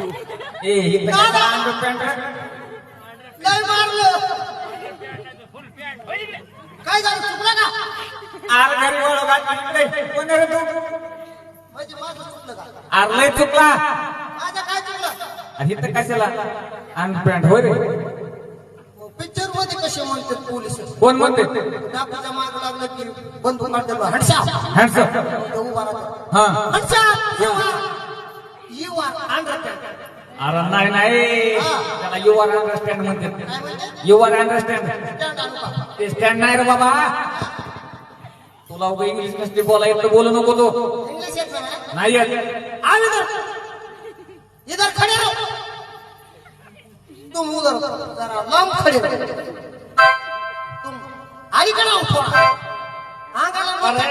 ए ही दादा! लय मारलं. काय झालं? चुकलं का? आर घरी ओळख आहे इकडे. कोण आहे रे तू? म्हणजे माझं चुकलं का? आर लय चुकला. माझं काय चुकलं? आणि इथं कशाला? अंडरपॅन्ट होय रे. पिक्चरमध्ये कसे म्हणतात पोलीस? कोण म्हणते? माग लागलं की बंदूक काढतात हटशा हँडसम उभा हा. हटशा you are you are understand अरे नाही नाही. त्याला यू आर अंडरस्टँड म्हणते काय म्हणते यू आर अंडरस्टँड ते स्टँड नाही रे बाबा. तुला उगा इंग्लिश नसते बोला येतं बोलू नको तू. इंग्लिश येत नाही. येत. आओ इधर. इधर खड़े रहो. तुम उधर जरा लांब खड़े रहो. तुम अलीकडे थोडा। अंगाला अरे.